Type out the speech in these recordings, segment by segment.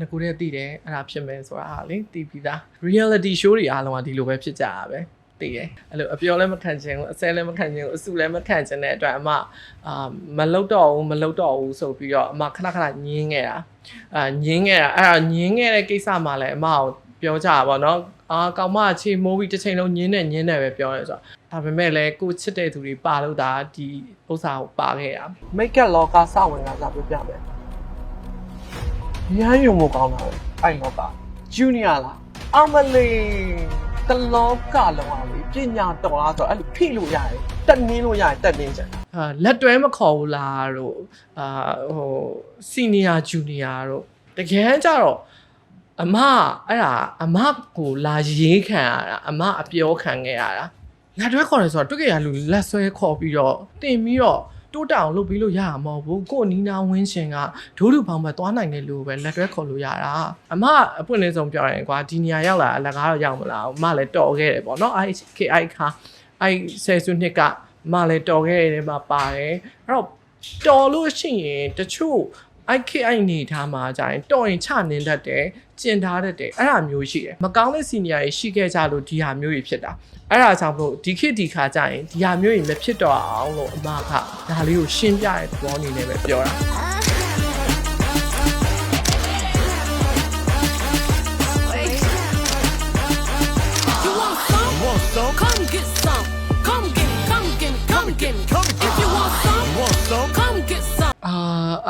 ငကူတဲ့သိတယ်အဲ့ဒါဖြစ်မယ်ဆိုတာဟာလေသိပြီးသား reality show တွေအားလုံးကဒီလိုပဲဖြစ်ကြတာပဲသိတယ်အဲ့လိုအပြောလည်းမခံချင်ဘူးအဆဲလည်းမခံချင်ဘူးအစုလည်းမခံချင်တဲ့အတွက်အမအာမလုတ်တော့ဘူးမလုတ်တော့ဘူးဆိုပြီးတော့အမခဏခဏညင်းခဲ့တာအာညင်းခဲ့တာအဲ့ဒါညင်းခဲ့တဲ့ကိစ္စမှလည်းအမကိုပြောကြတာပေါ့နော်အာကောင်မချေမိုးပြီးတစ်ချိန်လုံးညင်းနေညင်းနေပဲပြောရဲဆိုတော့ဒါပေမဲ့လည်းကိုချစ်တဲ့သူတွေပါလို့ဒါဒီဥစ္စာကိုပါခဲ့တာ make up လောကစဝင်လာစားပြပြမယ် ရမ်းယုံမကောင်းတာပဲအဲ့လောက junior လားအမလေးတလောကလုံးအောင်လေပညာတော်လားဆိုတော့အဲ့လိုဖိလို့ရတယ်တက်နင်းလို့ရတယ်တက်နင်းချင်အာလက်တွဲမခေါ်ဘူးလားတို့အာဟိုစီနီယာဂျူနီယာတို့တကယ်ကြတော့အမအဲ့ဒါအမကိုလာရေးခံရတာအမအပြောခံခဲ့ရတာလက်တွဲခေါ်တယ်ဆိုတော့တွေ့ကြရလူလက်ဆွဲခေါ်ပြီးတော့တင်ပြီးတော့ တိုးတောင်လုပ်ပြီးလို့ရမှာမဟုတ်ဘူးကို့နီနာဝင်းရှင်ကဒိုးလူပေါင်းပဲသွားနိုင်တယ်လို့ပဲလက်တွဲခေါ်လို့ရတာအမအပွင့်လေးဆုံးပြောရင်ကွာဒီနေရာရောက်လာအလကားတော့ရောက်မလားအမလည်းတော်ခဲ့တယ်ပေါ့နော် IKI ခါအဲ့ဆယ်စုနှစ်ကမလည်းတော်ခဲ့တယ်မှာပါတယ်အဲ့တော့တော်လို့ရှိရင်တချို့ IKI နေထားမှာကြရင်တော်ရင်ချနင်းတတ်တယ်ကျင်ထားတတ်တယ်အဲ့ဒါမျိုးရှိတယ်မကောင်းတဲ့စီနီယာတွေရှိခဲ့ကြလို့ဒီဟာမျိုးတွေဖြစ်တာအဲ့ဒါကြောင့်မလို့ဒီခေတ်ဒီခါကြရင်ဒီဟာမျိုးတွေမဖြစ်တော့အောင်လို့အမကဒါလေးကိုရှင်းပြတဲ့သဘောအနေနဲ့ပဲပြောတာ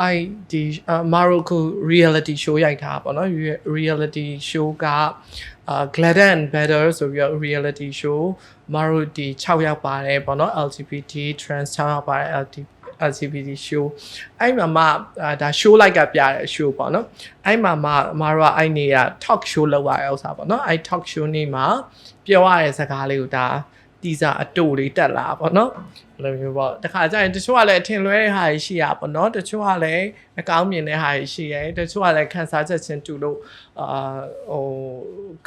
အာအဲ့ဒီမာရိုကို reality show ရိုက်တာပေါ့နော် Re- reality show ကအာ Glad and Better ဆိုပြီးတော့ reality show မာရိုဒီ6ယောက်ပါတယ်ပေါ့နော် LGBT trans 6ယောက်ပါတယ် LGBT LGBT show အဲ့မှာမှအာဒါ show like ကပြတဲ့ show ပေါ့နော်အဲ့မှာမှမတို့ကအဲ့နေက talk show လုပ်ရတဲ့ဥစ္စာပေါ့နော်အဲ့ talk show နေမှာပြောရတဲ့စကားလေးကိုဒါ တီစာအတူလေးတက်လာပေါ့နော်ဘယ်လိုမျိုးပေါ့တခါကျရင်တချို့ကလည်းအထင်လွဲတဲ့ဟာတွေရှိရပေါ့နော်တချို့ကလည်းအကောင်းမြင်တဲ့ဟာတွေရှိရဲတချို့ကလည်းခန်းစားချက်ချင်းတူလို့အာဟို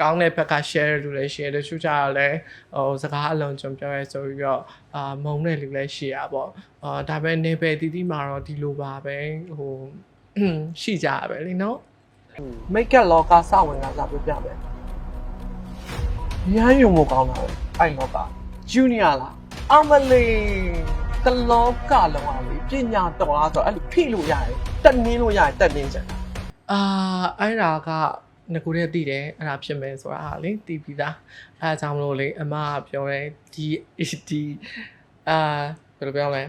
ကောင်းတဲ့ဘက်က share လူလည်းရှိရဲတချို့ကျတော့လည်းဟိုစကားအလုံးကြုံပြောရဲဆိုပြီးတော့အာမုံတဲ့လူလည်းရှိရပေါ့အာဒါပဲနေပဲတီးတီးမှာတော့ဒီလိုပါပဲဟိုရှိကြရပဲလीနော် make up လောကစဝင်လာစားပြပြမယ်ရမ်းယုံမကောင်းတာပဲအဲ့လောက junior လားအမလေးတလောကလုံးအောင်လေပညာတော်လားဆိုတော့အဲ့လိုဖိလို့ရတယ်တက်နင်းလို့ရတယ်တက်နင်းချင်အာအဲ့ဒါကငကူတဲ့သိတယ်အဲ့ဒါဖြစ်မယ်ဆိုတာဟာလေသိပြီးသားအဲ့ဒါကြောင့်မလို့လေအမကပြောတယ်ဒီဒီအာဘယ်လိုပြောမလဲ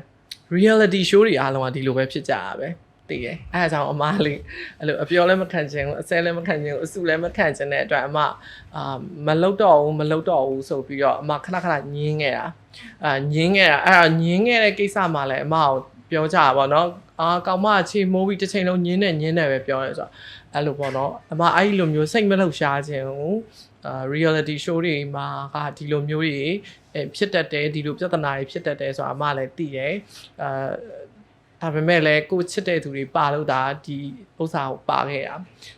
reality show တွေအားလုံးကဒီလိုပဲဖြစ်ကြတာပဲ သိတယ်အဲ့ဒါကြောင့်အမလေးအဲ့လိုအပြောလည်းမခံချင်ဘူးအဆဲလည်းမခံချင်ဘူးအစုလည်းမခံချင်တဲ့အတွက်အမအာမလုတ်တော့ဘူးမလုတ်တော့ဘူးဆိုပြီးတော့အမခဏခဏညင်းခဲ့တာအာညင်းခဲ့တာအဲ့ဒါညင်းခဲ့တဲ့ကိစ္စမှလည်းအမကိုပြောကြတာပေါ့နော်အာကောင်မချေမိုးပြီးတစ်ချိန်လုံးညင်းနေညင်းနေပဲပြောရဲဆိုတော့အဲ့လိုပေါ့နော်အမအဲ့ဒီလိုမျိုးစိတ်မလှုပ်ရှားခြင်းကိုအာ reality show တွေမှာကဒီလိုမျိုးတွေအဲဖြစ်တတ်တယ်ဒီလိုပြဿနာတွေဖြစ်တတ်တယ်ဆိုတာအမလည်းသိတယ်အာ ဒါပေမဲ့လည်းကိုချစ်တဲ့သူတွေပါလို့ဒါဒီဥစ္စာကိုပါခဲ့တာ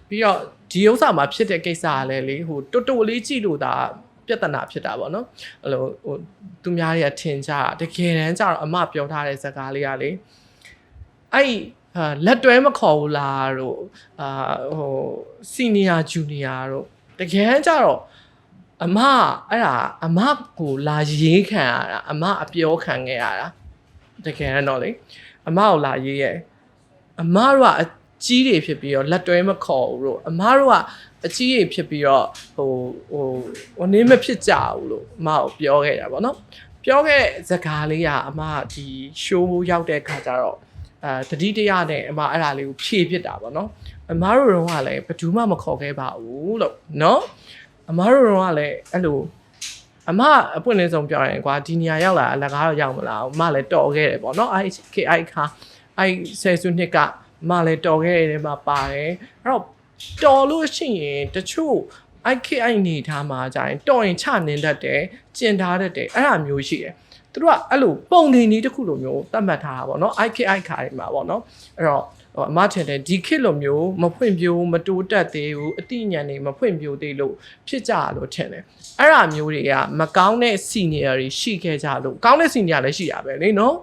ပြီးတော့ဒီဥစ္စာမှာဖြစ်တဲ့ကိစ္စကလည်းလေဟိုတော်တော်လေးကြည့်လို့ဒါပြဿနာဖြစ်တာပေါ့နော်အဲ့လိုဟိုသူများတွေကထင်ကြတာတကယ်တမ်းကျတော့အမပြောထားတဲ့ဇာတ်ကားလေးကလေအဲ့ဒီအာလက်တွဲမခေါ်ဘူးလားတို့အာဟိုစီနီယာဂျူနီယာတို့တကယ်ကြတော့အမအဲ့ဒါအမကိုလာရေးခံရတာအမအပြောခံခဲ့ရတာတကယ်တော့လေ အမကိုလာရေးရဲ့အမတို့ကအကြီးတွေဖြစ်ပြီးတော့လက်တွဲမခေါ်ဘူးတို့အမတို့ကအကြီးတွေဖြစ်ပြီးတော့ဟိုဟိုဟိုနင်းမဖြစ်ကြဘူးလို့အမကိုပြောခဲ့တာပေါ့နော်ပြောခဲ့တဲ့ဇာတ်ကားလေးကအမဒီ show ရောက်တဲ့ခါကျတော့အဲတတိတရနဲ့အမအဲ့ဒါလေးကိုဖြည့်ဖြစ်တာပေါ့နော်အမားတို့တော့ကလည်းဘယ်သူမှမခေါ်ခဲ့ပါဘူးလို့နော်အမားတို့တော့ကလည်းအဲ့လို အမအပွင့်လေးဆုံးပြောရင်ကွာဒီနေရာရောက်လာအလကားတော့ရောက်မလားအမလည်းတော်ခဲ့တယ်ပေါ့နော် IKI ခါအဲ့ဆယ်စုနှစ်ကအမလည်းတော်ခဲ့တယ်မှာပါတယ်အဲ့တော့တော်လို့ရှိရင်တချို့ IKI နေထားမှာကြရင်တော်ရင်ချနင်းတတ်တယ်ကျင်ထားတတ်တယ်အဲ့ဒါမျိုးရှိတယ်သူတို့ကအဲ့လိုပုံနေနည်းတစ်ခုလိုမျိုးသတ်မှတ်ထားတာပေါ့နော် IKI ခါတွေမှာပေါ့နော်အဲ့တော့ ဟိုအမထင်တယ်ဒီခေတ်လိုမျိုးမဖွင့်ပြိုးမတိုးတက်သေးဘူးအတိညာဏ်တွေမဖွင့်ပြိုးသေးလို့ဖြစ်ကြရလို့ထင်တယ်အဲ့ဒါမျိုးတွေကမကောင်းတဲ့ senior တွေရှိခဲ့ကြလို့ကောင်းတဲ့ senior လည်းရှိတာပဲလေနော်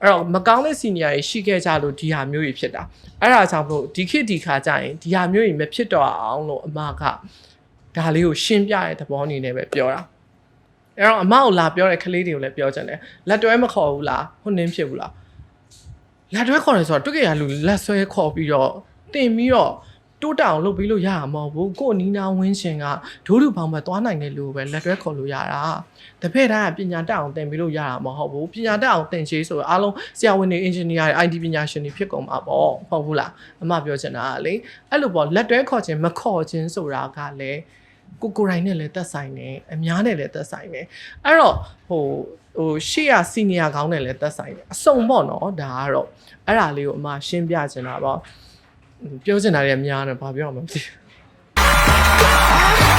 အဲ့တော့မကောင်းတဲ့ senior တွေရှိခဲ့ကြလို့ဒီဟာမျိုးတွေဖြစ်တာအဲ့ဒါကြောင့်မလို့ဒီခေတ်ဒီခါကျရင်ဒီဟာမျိုးတွေမဖြစ်တော့အောင်လို့အမကဒါလေးကိုရှင်းပြတဲ့သဘောအနေနဲ့ပဲပြောတာအဲ့တော့အမကိုလာပြောတဲ့ကလေးတွေကိုလည်းပြောချင်တယ်လက်တွဲမခေါ်ဘူးလားဟုတ်နင်းဖြစ်ဘူးလား လက်တွဲခေါ်တယ်ဆိုတော့တွေ့ကြရလူလက်ဆွဲခေါ်ပြီးတော့တင်ပြီးတော့တိုးတောင်လုပ်ပြီးလို့ရမှာမဟုတ်ဘူးကို့နီနာဝင်းရှင်ကဒိုးလူပေါင်းမသွားနိုင်တဲ့လူကိုပဲလက်တွဲခေါ်လို့ရတာတပည့်တိုင်းကပညာတတ်အောင်သင်ပြီးလို့ရတာမဟုတ်ဘူးပညာတတ်အောင်သင်ချေးဆိုတော့အားလုံးဆရာဝန်တွေအင်ဂျင်နီယာတွေ IT ပညာရှင်တွေဖြစ်ကုန်မှာပေါ့ဟုတ်ဘူးလားအမပြောချင်တာကလေအဲ့လိုပေါ့လက်တွဲခေါ်ခြင်းမခေါ်ခြင်းဆိုတာကလည်း ကိုကိုယ်တိုင်နဲ့လည်းသက်ဆိုင်တယ်အများနဲ့လည်းသက်ဆိုင်တယ်အဲ့တော့ဟိုဟိုရှေ့ရစီနီယာကောင်းနဲ့လည်းသက်ဆိုင်တယ်အစုံပေါ့နော်ဒါကတော့အဲ့ဒါလေးကိုအမရှင်းပြချင်တာပေါ့ဟိုပြောချင်တာတွေအများတယ်ဘာပြောမှမသိဘူး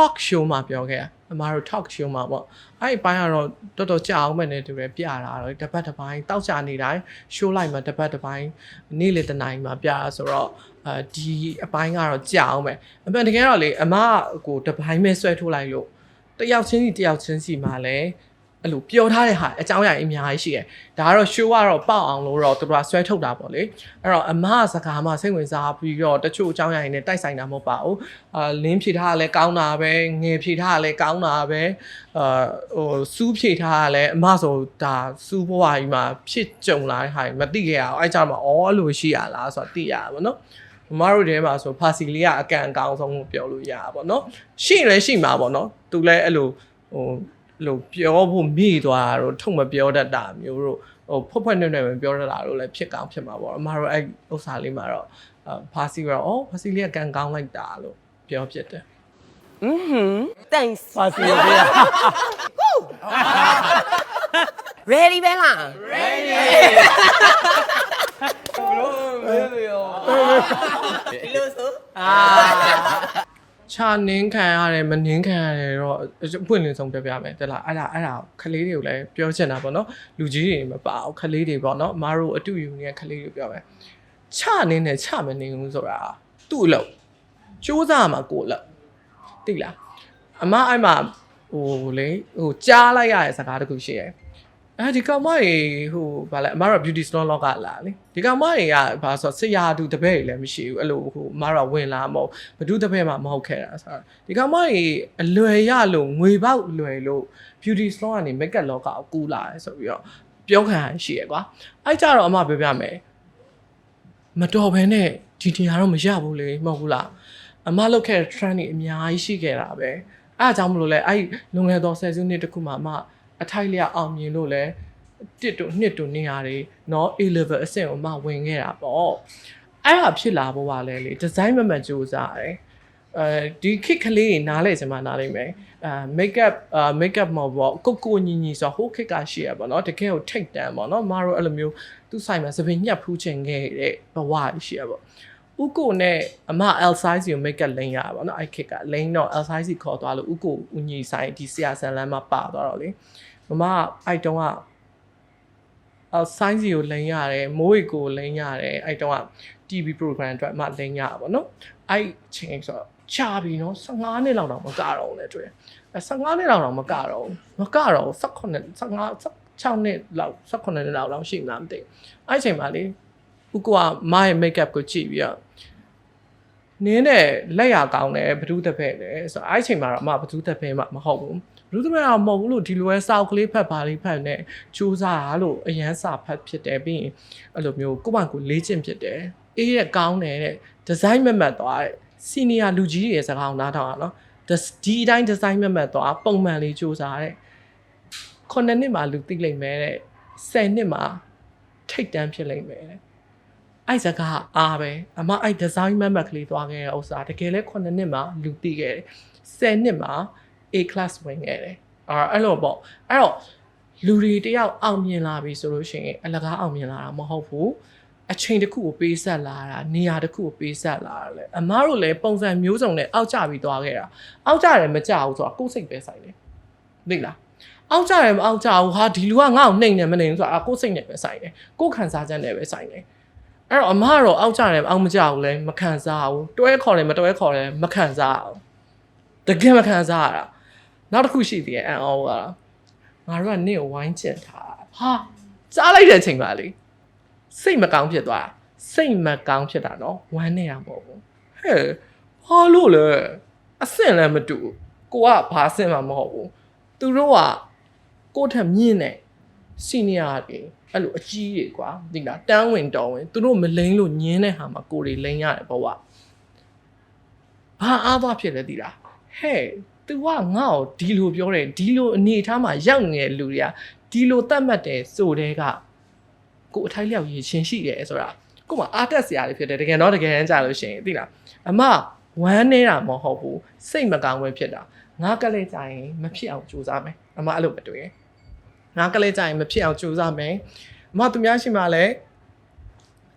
talk show မှာပြောခဲ့တာအမားတို့ talk show မှာပေါ့အဲ့ဒီအပိုင်းကတော့တော်တော်ကြာအောင်ပဲနေတူတယ်ပြတာတော့တပတ်တစ်ပိုင်းတောက်ချနေတိုင်း show လိုက်မှာတပတ်တစ်ပိုင်းနေ့လေတစ်နိုင်မှာပြတာဆိုတော့အဲဒီအပိုင်းကတော့ကြာအောင်ပဲအမှန်တကယ်တော့လေအမကိုတစ်ပိုင်းပဲဆွဲထိုးလိုက်လို့တယောက်ချင်းစီတယောက်ချင်းစီမှာလည်း အဲ့လိုပြောထားတဲ့ဟာအကြောင်းအရာအများကြီးရှိတယ်ဒါကတော့ show ကတော့ပေါက်အောင်လို့တော့သူတို့ကဆွဲထုတ်တာပေါ့လေအဲ့တော့အမကစကားမှစိတ်ဝင်စားပြီးတော့တချို့အကြောင်းအရာတွေနဲ့တိုက်ဆိုင်တာမဟုတ်ပါဘူးအာလင်းဖြေထားတာလည်းကောင်းတာပဲငယ်ဖြေထားတာလည်းကောင်းတာပဲအာဟိုစူးဖြေထားတာလည်းအမဆိုဒါစူးဘွားကြီးမှာဖြစ်ကြုံလာတဲ့ဟာတွေမသိခဲ့ရအောင်အဲ့ကြောင့်မအော်အဲ့လိုရှိရလားဆိုတော့သိရတာပေါ့နော်မမတို့တဲမှာဆိုဖာစီလေးကအကန်အကောင်းဆုံးလို့ပြောလို့ရတာပေါ့နော်ရှိရင်လည်းရှိမှာပေါ့နော်သူလည်းအဲ့လိုဟိုအဲ့ လိုပြောဖို့မိသွားတာတော့ထုံမပြောတတ်တာမျိုးတို့ဟိုဖွက်ဖွက်နဲ့နဲ့မပြောတတ်တာတို့လည်းဖြစ်ကောင်းဖြစ်မှာပေါ့အမတို့အဲ့ဥစ္စာလေးမှာတော့အာဖာစီကတော့အော်ဖာစီလေးကကန်ကောင်းလိုက်တာလို့ပြောဖြစ်တယ် Thanks. ပါစီရပြ Ready ပဲလား ချာနင်းခံရတယ်မနင်းခံရတယ်တော့အပွင့်လင်းဆုံးပြပြမယ်တလားအဲ့ဒါအဲ့ဒါခလေးတွေကိုလည်းပြောချင်တာပေါ့နော်လူကြီးတွေမပါဘူးခလေးတွေပေါ့နော်အမားတို့အတူယူနေတဲ့ခလေးတွေပြောမယ်ချနင်းနဲ့ချမနင်းဘူးဆိုတာသူ့အလုပ်စူးစမ်းမှာကိုယ်အလုပ်တိလားအမအဲ့မှာဟိုလေဟိုကြားလိုက်ရတဲ့စကားတခုရှိရယ် အဲဒီကောင်မကြီးဟိုဗာလဲအမတော့ beauty salon လောကလာလေဒီကောင်မကြီးကဘာဆိုဆရာတူတပည့်ကြီးလည်းမရှိဘူးအဲ့လိုဟိုအမတော့ဝင်လာမဟုတ်ဘဒုတပည့်မှမဟုတ်ခဲ့တာဆိုတော့ဒီကောင်မကြီးအလွယ်ရလို့ငွေပေါက်လွယ်လို့ beauty salon ကနေ makeup လောကကိုကူးလာတယ်ဆိုပြီးတော့ပြောခံရရှိရယ်ကွာအဲ့ကြတော့အမပြောပြမယ်မတော်ဘဲနဲ့ဒီတင်ရတော့မရဘူးလေမဟုတ်ဘူးလားအမလောက်ခဲ့တဲ့ trend တွေအများကြီးရှိခဲ့တာပဲအဲ့အကြောင်းမလို့လဲအဲ့လွန်ခဲ့သောဆယ်စုနှစ်တခုမှအမ အထိုက်လျအောင်မြင်လို့လဲတစ်တူနှစ်တူနေရတယ်เนาะ A level အဆင့်ကိုမှဝင်ခဲ့တာပေါ့အဲ့ဒါဖြစ်လာဖို့ပါလဲလေဒီဇိုင်းမမှန်ကြိုးစားတယ်အဲဒီခစ်ကလေးတွေနားလဲစမှာနားလိမ့်မယ်အာ makeup အာ makeup မဟုတ်ပေါ့ကိုကိုညီညီဆိုဟိုခစ်ကရှိရပါတော့တကယ်ကိုထိတ်တန်ပေါ့နော်မတို့အဲ့လိုမျိုးသူ့ဆိုင်မှာသပင်ညှက်ဖူးချင်ခဲ့တဲ့ဘဝရှိရပေါ့ဥကိုနဲ့အမ L size ကို makeup လိမ့်ရပါပေါ့နော်အဲ့ခစ်ကလိမ့်တော့ L size ခေါ်သွားလို့ဥကိုဦးညီဆိုင်ဒီဆရာဆန်လမ်းမှာပါသွားတော့လေ မမအဲ့တုန်းကအော် size ကိုလိန်ရတယ်မိုးရီကိုလိန်ရတယ်အဲ့တော့က TV program အတွက်အမှလိန်ရတာပေါ့နော်အဲ့ချိန်ဆိုတော့ချာပြီနော်15နှစ်လောက်တော့မကတော့ဘူးလေတွေ့အဲ15နှစ်လောက်တော့မကတော့ဘူးမကတော့ဘူး18 15 6နှစ်လောက်18နှစ်လောက်လောက်ရှိမှလားမသိဘူးအဲ့ချိန်မှာလေဥကကမရဲ့ makeup ကိုကြည့်ပြီးတော့နင်းတဲ့လက်ရကောင်းတယ်ဘဒုတစ်ဖက်လေဆိုတော့အဲ့ချိန်မှာတော့အမဘဒုတစ်ဖက်မှမဟုတ်ဘူး ဘဒုတစ်ဖက်တော့မဟုတ်ဘူးလို့ဒီလိုပဲစောက်ကလေးဖက်ပါလေးဖက်နဲ့စူးစားတာလို့အရန်စာဖတ်ဖြစ်တယ်ပြီးရင်အဲ့လိုမျိုးကိုယ့်ဘာကိုလေ့ကျင့်ဖြစ်တယ်အေးရကောင်းတယ်တဲ့ဒီဇိုင်းမမတ်သွားတဲ့စီနီယာလူကြီးတွေရဲ့စကားကိုနားထောင်ရအောင်ဒီအတိုင်းဒီဇိုင်းမမတ်သွားပုံမှန်လေးစူးစားတဲ့ခုနှစ်နှစ်မှလူသိလိမ့်မယ်တဲ့10နှစ်မှထိတ်တန်းဖြစ်လိမ့်မယ်တဲ့အဲ့စကားအားပဲအမအဲ့ဒီဇိုင်းမမတ်ကလေးသွားခဲ့တဲ့ဥစ္စာတကယ်လဲ9နှစ်မှာလူသိခဲ့တယ်10နှစ်မှာ A class ဝင်ခဲ့တယ်အာအဲ့လိုပေါ့အဲ့တော့လူတွေတယောက်အောင်မြင်လာပြီဆိုလို့ရှိရင်အလကားအောင်မြင်လာတာမဟုတ်ဘူးအချိန်တစ်ခုကိုပေးဆက်လာတာနေရာတစ်ခုကိုပေးဆက်လာတာလေအမားတို့လည်းပုံစံမျိုးစုံနဲ့အောက်ကျပြီးသွားခဲ့တာအောက်ကျတယ်မကြဘူးဆိုတော့ကိုယ်စိတ်ပဲဆိုင်တယ်သိလားအောက်ကျတယ်မအောက်ကျဘူးဟာဒီလူကငါ့ကိုနှိမ်နေမနေဘူးဆိုတာကိုယ်စိတ်နဲ့ပဲဆိုင်တယ်ကိုယ်ခံစားချက်နဲ့ပဲဆိုင်တယ်အဲ့တော့အမားတော့အောက်ကျတယ်အောက်မကျဘူးလဲမခံစားဘူးတွဲခေါ်တယ်မတွဲခေါ်တယ်မခံစားဘူးတကယ်မခံစားရတာ နောက်တစ်ခုရှိသေးတယ်အန်အောကငါတို့ကနင့်ကိုဝိုင်းကျင်ထားတာဟာကြားလိုက်တဲ့အချိန်ပါလေစိတ်မကောင်းဖြစ်သွားတာစိတ်မကောင်းဖြစ်တာနော်ဝမ်းနေတာမဟုတ်ဘူးဟဲ့ဘာလို့လဲအဆင့်လည်းမတူဘူးကိုကဘာဆင့်မှမဟုတ်ဘူးသူတို့ကကိုယ့်ထက်မြင့်နေစီနီယာတွေအဲ့လိုအကြီးတွေကွာသိလားတန်းဝင်တော်ဝင်သူတို့မလိမ့်လို့ညင်းတဲ့ဟာမှာကိုယ်တွေလိမ့်ရတယ်ဘဝဘာအားသွားဖြစ်လဲသိလားဟဲ့ तू ကငါ့ကိုဒီလိုပြောတယ်ဒီလိုအနေအထားမှာရောက်နေတဲ့လူတွေကဒီလိုတတ်မှတ်တယ်ဆိုတဲ့ကကိုယ်အထိုက်လျောက်ရည်ချင်းရှိတယ်ဆိုတာကိုယ်မှာအားတက်စရာတွေဖြစ်တယ်တကယ်တော့တကယ်တမ်းကြာလို့ရှိရင်သိလားအမဝမ်းနေတာမဟုတ်ဘူးစိတ်မကောင်းပဲဖြစ်တာငါကလေးကြရင်မဖြစ်အောင်ကြိုးစားမယ်အမအဲ့လိုမတွေ့ရင်ငါကလေးကြရင်မဖြစ်အောင်ကြိုးစားမယ်အမသူများရှိမှလည်း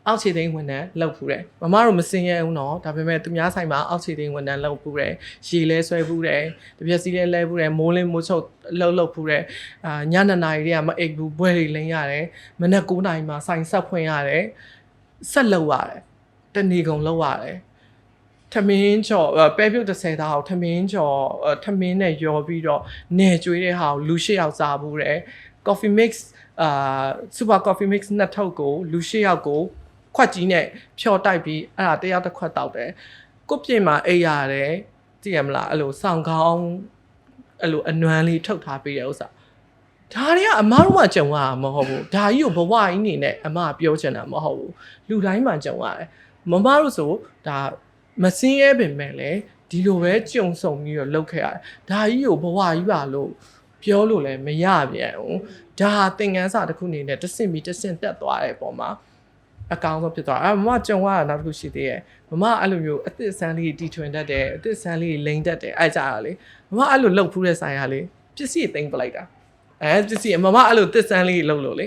အောက်ခြေသိမ်းဝန်ထမ်းလောက်ဖူးတယ်မမတို့မစင်ရဲဘူးနော်ဒါပေမဲ့သူများဆိုင်မှာအောက်ခြေသိမ်းဝန်ထမ်းလောက်ဖူးတယ်ရေလဲဆွဲဖူးတယ်တပြက်စီလဲလဲဖူးတယ်မိုးလင်းမိုးချုပ်လှုပ်လှုပ်ဖူးတယ်အာညနေနာရီတွေကမအိပ်ဘူးဘွဲတွေလင်းရတယ်မနက်9နာရီမှာဆိုင်ဆက်ဖွင့်ရတယ်ဆက်လောက်ရတယ်တနေကုန်လောက်ရတယ်ထမင်းကြော်ပဲပြုတ်30သားကိုထမင်းကြော်ထမင်းနဲ့ရောပြီးတော့နေကျွေးတဲ့ဟာကိုလူရှစ်ယောက်စားဘူးတယ် coffee mix အာ super coffee mix နှစ်ထုပ်ကိုလူရှစ်ယောက်ကို ခွက်ကြီးနဲ့ဖြော်တိုက်ပြီးအဲ့ဒါတယောက်တစ်ခွက်တောက်တယ်ကိုပြင်းမှာအိပ်ရတယ်ကြည့်ရမလားအဲ့လိုစောင်းကောင်းအဲ့လိုအနွမ်းလေးထုတ်ထားပေးတဲ့ဥစ္စာဒါတွေကအမားတို့မှကြုံရမှာမဟုတ်ဘူးဒါကြီးကိုဘဝကြီးနေနဲ့အမပြောချင်တာမဟုတ်ဘူးလူတိုင်းမှကြုံရတယ်မမတို့ဆိုဒါမစင်းရဲပင်မဲ့လေဒီလိုပဲကြုံဆုံပြီးတော့လုပ်ခဲ့ရတယ်ဒါကြီးကိုဘဝကြီးပါလို့ပြောလို့လည်းမရပြန်ဘူးဒါဟာသင်ခန်းစာတစ်ခုအနေနဲ့တစ်ဆင့်ပြီးတစ်ဆင့်တက်သွားတဲ့ပုံမှာ အကောင်းဆုံးဖြစ်သွားအဲမမကြုံရတာနောက်တစ်ခုရှိသေးရဲ့မမအဲ့လိုမျိုးအသစ်ဆန်းလေးတီထွင်တတ်တယ်အသစ်ဆန်းလေးလိမ့်တတ်တယ်အဲ့ကြတာလေမမအဲ့လိုလှုပ်ဖူးတဲ့ဆိုင်ကလေပစ္စည်းသိမ့်ပလိုက်တာအဲပစ္စည်းမမအဲ့လိုသစ်ဆန်းလေးလှုပ်လို့လေ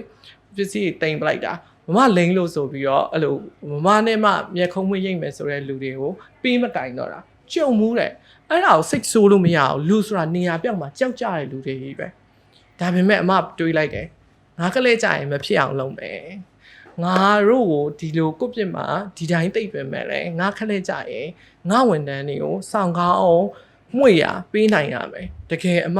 ပစ္စည်းသိမ့်ပလိုက်တာမမလိမ့်လို့ဆိုပြီးတော့အဲ့လိုမမနဲ့မှမျက်ခုံးမွေးရိမ့်မယ်ဆိုတဲ့လူတွေကိုပေးမကင်တော့တာကြုံမှုတဲ့အဲ့ဒါကိုစိတ်ဆိုးလို့မရအောင်လူဆိုတာနေရာပြောက်မှာကြောက်ကြတဲ့လူတွေကြီးပဲဒါပေမဲ့အမတွေးလိုက်တယ်ငါကလေးကြရင်မဖြစ်အောင်လုပ်မယ် ငါတို့ကိုဒီလိုကုတ်ပြစ်မှာဒီတိုင်းသိပ်ပဲမဲ့လေငါခလက်ကြရင်ငါဝန်တန်းတွေကိုစောင့်ကောင်းအောင်မှုရပေးနိုင်ရမယ်တကယ်အမ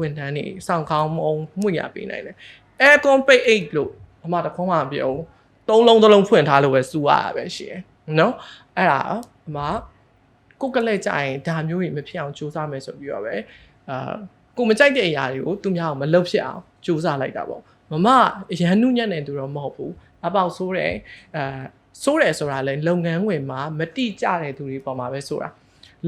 ဝန်တန်းတွေစောင့်ကောင်းအောင်မှုရပေးနိုင်တယ်အဲကွန်ပိတ်အိတ်လို့အမတခုံးမှပြောသုံးလုံးသုံးလုံးဖွင့်ထားလို့ပဲစူရတာပဲရှိရယ်နော်အဲ့ဒါအမကိုကလက်ကြရင်ဒါမျိုးကြီးမဖြစ်အောင်စူးစမ်းမယ်ဆိုပြီးတော့ပဲအာကိုမကြိုက်တဲ့အရာတွေကိုသူများအောင်မလုပ်ဖြစ်အောင်စူးစမ်းလိုက်တာပေါ့မမရန်နုညံ့နေသူတော့မဟုတ်ဘူး အပေါက်ဆိုးတယ်အဲဆိုးတယ်ဆိုတာလဲလုပ်ငန်းဝင်မှာမတိကျတဲ့သူတွေပေါ်မှာပဲဆိုတာ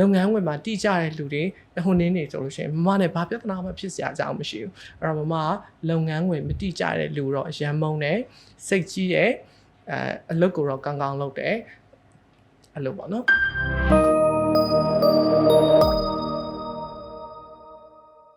လုပ်ငန်းဝင်မှာတိကျတဲ့လူတွေဟိုနင်းနေဆိုလို့ရှိရင်မမနဲ့ဘာပြဿနာမှဖြစ်စရာအကြောင်းမရှိဘူးအဲ့တော့မမကလုပ်ငန်းဝင်မတိကျတဲ့လူတော့အရန်မုန်းတယ်စိတ်ကြီးတယ်အဲအလုပ်ကိုတော့ကောင်းကောင်းလုပ်တယ်အဲ့လိုပေါ့နော်